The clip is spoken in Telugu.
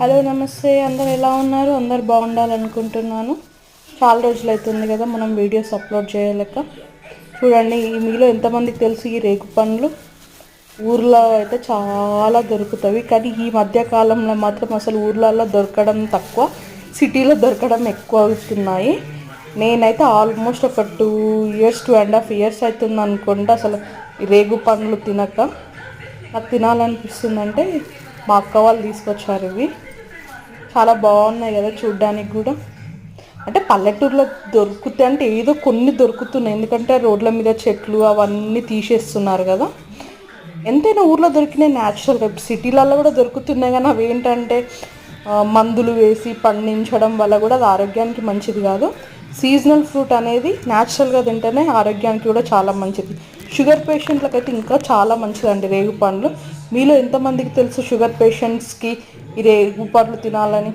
హలో నమస్తే. అందరు ఎలా ఉన్నారు? అందరు బాగుండాలనుకుంటున్నాను. చాలా రోజులు అవుతుంది కదా మనం వీడియోస్ అప్లోడ్ చేయలేక. చూడండి ఈ మీలో ఎంతమందికి తెలుసు ఈ రేగు పండ్లు? ఊర్లో అయితే చాలా దొరుకుతాయి. కానీ ఈ మధ్య కాలంలో మాత్రం అసలు ఊర్లలో దొరకడం తక్కువ. సిటీలో దొరకడం ఎక్కువ అవుతున్నాయి. నేనైతే ఆల్మోస్ట్ ఒక two years two and half years అవుతుంది అనుకుంటా అసలు రేగు పండ్లు తినక. నాకు తినాలనిపిస్తుందంటే మా అక్క వాళ్ళు తీసుకొచ్చారు ఇవి. చాలా బాగున్నాయి కదా చూడ్డానికి కూడా. అంటే పల్లెటూరులో దొరుకుతాయి అంటే ఏదో కొన్ని దొరుకుతున్నాయి. ఎందుకంటే రోడ్ల మీద చెట్లు అవన్నీ తీసేస్తున్నారు కదా. ఎంతైనా ఊర్లో దొరికినాయి న్యాచురల్గా సిటీలలో కూడా దొరుకుతున్నాయి కానీ అవి ఏంటంటే మందులు వేసి పండించడం వల్ల కూడా అది ఆరోగ్యానికి మంచిది కాదు. సీజనల్ ఫ్రూట్ అనేది న్యాచురల్గా తింటేనే ఆరోగ్యానికి కూడా చాలా మంచిది. షుగర్ పేషెంట్లకు అయితే ఇంకా చాలా మంచిదండి రేగు పండ్లు. మీలో ఎంతమందికి తెలుసు షుగర్ పేషెంట్స్కి ఈ రేగు పండ్లు తినాలని?